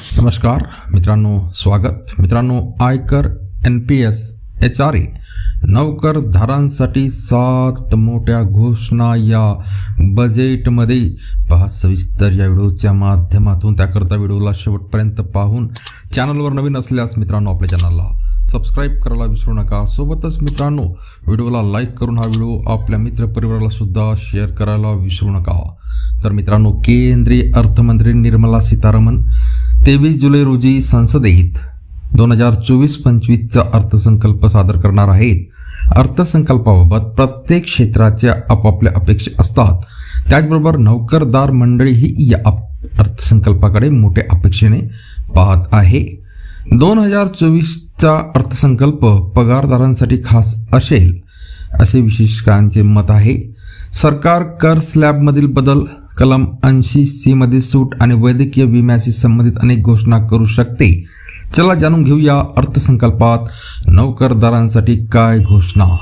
नमस्कार मित्रांनो स्वागत. मित्रांनो आयकर N P S H R A नोकरदारांसाठी सात मोठ्या घोषणा या बजेटमध्ये पहा सविस्तर या व्हिडिओच्या माध्यमातून त्याकरता व्हिडिओला शेवटपर्यंत पाहून चॅनलवर नवीन असल्यास मित्रांनो आपल्या चॅनलला सबस्क्राईब करायला विसरू नका. सोबतच मित्रांनो व्हिडिओला लाईक करून हा व्हिडिओ आपल्या मित्रपरिवाराला सुद्धा शेअर करायला विसरू नका. तर मित्रांनो केंद्रीय अर्थमंत्री निर्मला सीतारामन तेवीस जुलै रोजी संसदेत दोन हजार चोवीस पंचवीसचा अर्थसंकल्प सादर करणार आहेत. अर्थसंकल्पाबाबत प्रत्येक क्षेत्राच्या आपापल्या अपेक्षा असतात. त्याचबरोबर नोकरदार मंडळीही या अर्थसंकल्पाकडे मोठ्या अपेक्षेने पाहत आहे. दोन हजार चोवीसचा अर्थसंकल्प पगारदारांसाठी खास असेल असे विशेषकांचे मत आहे. सरकार कर स्लॅबमधील बदल कलम ऐंशी सी मध्ये सूट आणि वैद्यकीय विम्याशी संबंधित अनेक घोषणा करू शकते. चला जाणून घेऊया अर्थसंकल्पात नोकरदारांसाठी काय घोषणा?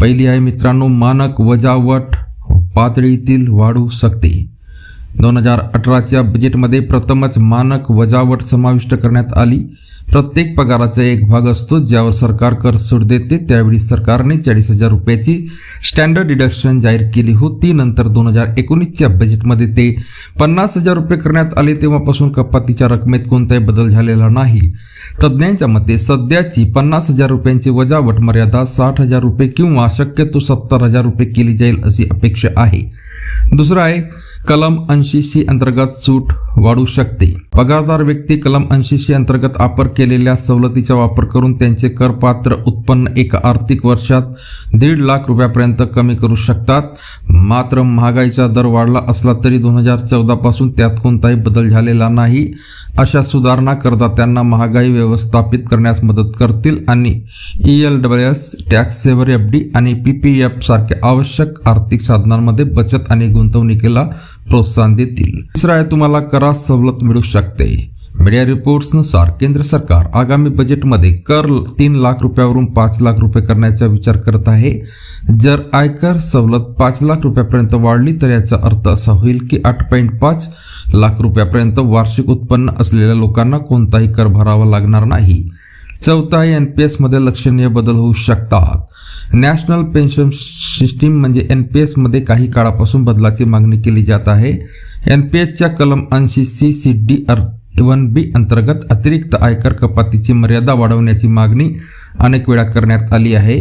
पहिली आहे मित्रांनो मानक वजावट पातळीतील वाढू शकते. दोन हजार अठराच्या बजेटमध्ये प्रथमच मानक वजावट समाविष्ट करण्यात आली. प्रत्येक पगाराचा एक भाग असतो. ज्यावर सरकार कर सूट देते त्यावेळी सरकारने चाळीस हजार रुपयाची स्टँडर्ड डिडक्शन जाहीर केली होती. नंतर दोन हजार एकोणीसच्या बजेटमध्ये ते पन्नास हजार रुपये करण्यात आले. तेव्हापासून कपातीच्या रकमेत कोणताही बदल झालेला नाही. तज्ज्ञांच्या मते सध्याची पन्नास हजार रुपयांची वजावट मर्यादा साठ हजार रुपये किंवा शक्यतो सत्तर हजार रुपये केली जाईल अशी अपेक्षा आहे. दुसरं आहे कलम ऐंशी सी अंतर्गत सूट वाढू शकते. पगारदार व्यक्ती कलम ऐंशी अंतर्गत ऑफर केलेल्या सवलतीचा वापर करून त्यांचे करपात्र उत्पन्न एका आर्थिक वर्षात दीड लाख रुपयापर्यंत कमी करू शकतात. मात्र महागाईचा दर वाढला असला तरी दोन हजार चौदा पासून त्यात कोणताही बदल झालेला नाही. अशा सुधारणा करदात्यांना महागाई व्यवस्थापित करण्यास मदत करतील आणि E L W S tax saver F D आणि पी पी एफ सारख्या आवश्यक आर्थिक साधनांमध्ये बचत आणि गुंतवणुकीला प्रोत्साहन देतील. तिसरा आहे तुम्हाला करा सवलत मिळू शकते. मीडिया रिपोर्ट्सनुसार केंद्र सरकार आगामी बजेटमध्ये कर तीन लाख रुपयावरून पाच लाख रुपये करण्याचा विचार करत आहे. जर आयकर सवलत पाच लाख रुपयापर्यंत वाढली तर याचा अर्थ असा होईल की आठ पॉईंट पाच लाख रुपयापर्यंत वार्षिक उत्पन्न असलेल्या लोकांना कोणताही कर भरावा लागणार नाही. चौथा एन पी एसमध्ये लक्षणीय बदल होऊ शकतात. नॅशनल पेन्शन सिस्टीम म्हणजे एन पी एसमध्ये काही काळापासून बदलाची मागणी केली जात आहे. एन पी एसच्या कलम ऐंशी C C D R one B अंतर्गत अतिरिक्त आयकर कपातीची मर्यादा वाढवण्याची मागणी अनेक वेळा करण्यात आली आहे.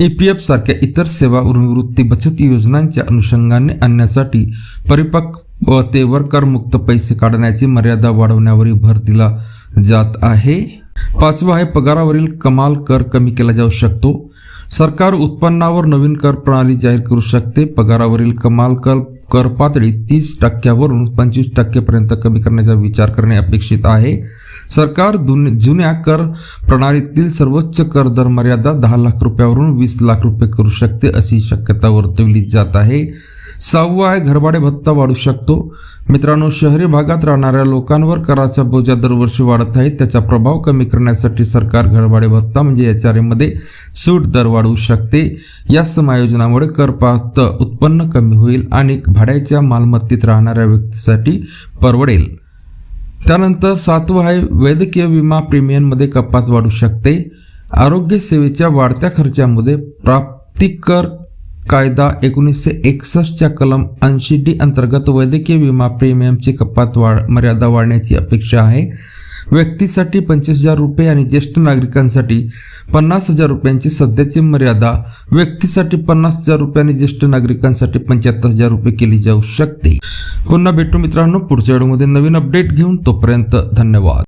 ई पी एफ सारख्या इतर सेवा निवृत्ती बचत योजनांच्या अनुषंगाने आणण्यासाठी परिपक्वतेवर करमुक्त पैसे काढण्याची मर्यादा वाढवण्यावरही भर दिला जात आहे. पाचवा आहे पगारावरील कमाल कर कमी केला जाऊ शकतो. सरकार उत्पन्नावर नवीन कर प्रणाली जाहीर करू शकते. पगारावरील कमाल कर कर पातळी तीस टक्क्यावरून पंचवीस टक्क्यापर्यंत कमी करण्याचा विचार करणे अपेक्षित आहे. सरकार जुन्या कर प्रणालीतील सर्वोच्च कर दर मर्यादा दहा लाख रुपयावरून वीस लाख रुपये करू शकते अशी शक्यता वर्तवली जात आहे. सहावा आहे घरभाडे भत्ता वाढू शकतो. मित्रांनो शहरी भागात राहणाऱ्या लोकांवर कराचा बोजा दरवर्षी वाढत आहे. त्याचा प्रभाव कमी करण्यासाठी सरकार घरभाडे भत्ता म्हणजे एच आर एमध्ये सूट दर वाढवू शकते. या समायोजनामुळे करपात उत्पन्न कमी होईल आणि भाड्याच्या मालमत्तेत राहणाऱ्या व्यक्तीसाठी परवडेल. त्यानंतर सातवं आहे वैद्यकीय विमा प्रीमियममध्ये कपात वाढू शकते. आरोग्य सेवेच्या वाढत्या खर्चामध्ये प्राप्तिकर कायदा एकोणीसशे एकसष्टच्या कलम ऐंशी डी अंतर्गत वैद्यकीय विमा प्रीमियमची कपात वाढ मर्यादा वाढण्याची अपेक्षा आहे. व्यक्तीसाठी पंचवीस हजार रुपये आणि ज्येष्ठ नागरिकांसाठी पन्नास हजार रुपयांची सध्याची मर्यादा. व्यक्तीसाठी पन्नास हजार रुपये आणि ज्येष्ठ नागरिकांसाठी पंच्याहत्तर हजार रुपये केली जाऊ शकते. पुन्हा भेटू मित्रांनो पुढच्या व्हिडिओमध्ये नवीन अपडेट घेऊन तोपर्यंत धन्यवाद.